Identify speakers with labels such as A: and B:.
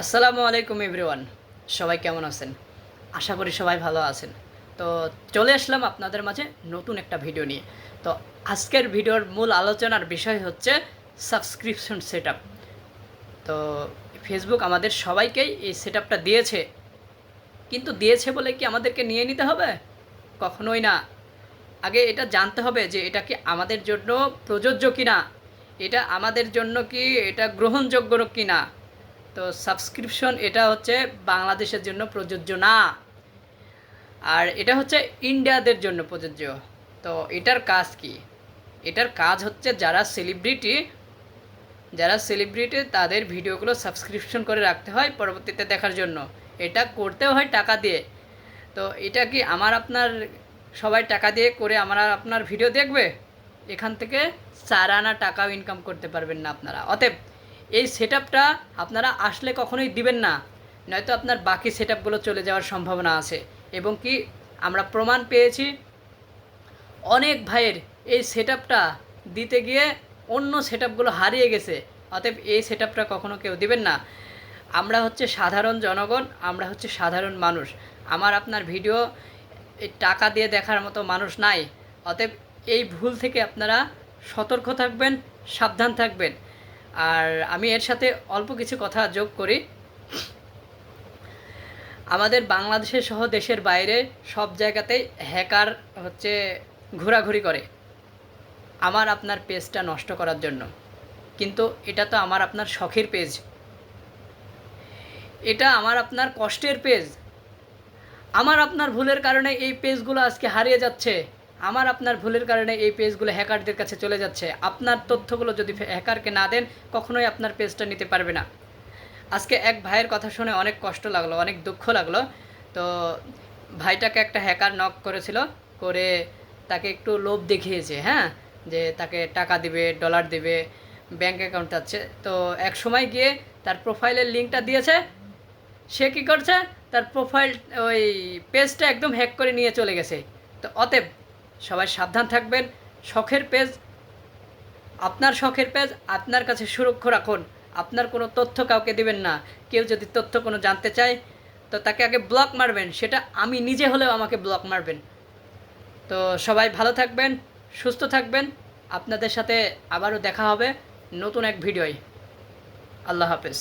A: আসসালামু আলাইকুম এভরিওয়ান। সবাই কেমন আছেন? আশা করি সবাই ভালো আছেন। তো চলে আসলাম আপনাদের মাঝে নতুন একটা ভিডিও নিয়ে। তো আজকের ভিডিওর মূল আলোচনার বিষয় হচ্ছে সাবস্ক্রিপশন সেট তো ফেসবুক আমাদের সবাইকেই এই সেট দিয়েছে। কিন্তু দিয়েছে বলে কি আমাদেরকে নিয়ে নিতে হবে? কখনোই না। আগে এটা জানতে হবে যে এটা কি আমাদের জন্য প্রযোজ্য কি না এটা আমাদের জন্য কি, এটা গ্রহণযোগ্য কি না তো সাবস্ক্রিপশন এটা হচ্ছে বাংলাদেশের জন্য প্রযোজ্য না। আর এটা হচ্ছে ইন্ডিয়াদের জন্য প্রযোজ্য। তো এটার কাজ কি? এটার কাজ হচ্ছে যারা সেলিব্রিটি যারা সেলিব্রিটি তাদের ভিডিওগুলো সাবস্ক্রিপশন করে রাখতে হয় পরবর্তীতে দেখার জন্য। এটা করতেও হয় টাকা দিয়ে। তো এটা কি আমার আপনার সবাই টাকা দিয়ে করে আমরা আপনার ভিডিও দেখবে? এখান থেকে চার আনা টাকাও ইনকাম করতে পারবেন না আপনারা। অতএব এই সেট আপনারা আসলে কখনোই দিবেন না। নয়তো আপনার বাকি সেট চলে যাওয়ার সম্ভাবনা আছে এবং কি আমরা প্রমাণ পেয়েছি অনেক ভাইয়ের এই সেট দিতে গিয়ে অন্য সেট হারিয়ে গেছে। অতএব এই সেট কখনো কেউ দিবেন না। আমরা হচ্ছে সাধারণ জনগণ, আমরা হচ্ছে সাধারণ মানুষ। আমার আপনার ভিডিও টাকা দিয়ে দেখার মতো মানুষ নাই। অতএব এই ভুল থেকে আপনারা সতর্ক থাকবেন, সাবধান থাকবেন। আর আমি এর সাথে অল্প কিছু কথা যোগ করি। আমাদের বাংলাদেশের সহ দেশের বাইরে সব জায়গাতেই হ্যাকার হচ্ছে ঘোরাঘুরি করে। আমার আপনার পেজটা নষ্ট করার জন্য। কিন্তু এটা তো আমার আপনার শখের পেজ। এটা আমার আপনার কষ্টের পেজ। আমার আপনার ভুলের কারণে এই পেজগুলো আজকে হারিয়ে যাচ্ছে। আমার আপনার ভুলের কারণে এই পেজগুলো হ্যাকারদের কাছে চলে যাচ্ছে। আপনার তথ্যগুলো যদি হ্যাকারকে না দেন, কখনোই আপনার পেজটা নিতে পারবে না। আজকে এক ভাইয়ের কথা শুনে অনেক কষ্ট লাগল, অনেক দুঃখ লাগল। তো ভাইটাকে একটা হ্যাকার নক করেছিল, করে তাকে একটু লোভ দেখিয়েছে হ্যাঁ? যে তাকে টাকা দিবে ডলার দিবে ব্যাঙ্ক অ্যাকাউন্ট আছে। তো এক সময় গিয়ে তার প্রোফাইলের লিঙ্কটা দিয়েছে। সে কী করছে? তার প্রোফাইল ওই পেজটা একদম হ্যাক করে নিয়ে চলে গেছে। তো অতএব সবাই সাবধান থাকবেন। শখের পেজ, আপনার শখের পেজ আপনার কাছে সুরক্ষ রাখুন। আপনার কোনো তথ্য কাউকে দেবেন না। কেউ যদি তথ্য কোনো জানতে চায়, তো তাকে আগে ব্লক মারবেন। সেটা আমি নিজে হলেও আমাকে ব্লক মারবেন। তো সবাই ভালো থাকবেন, সুস্থ থাকবেন। আপনাদের সাথে আবারও দেখা হবে নতুন এক ভিডিওয়। আল্লাহ হাফেজ।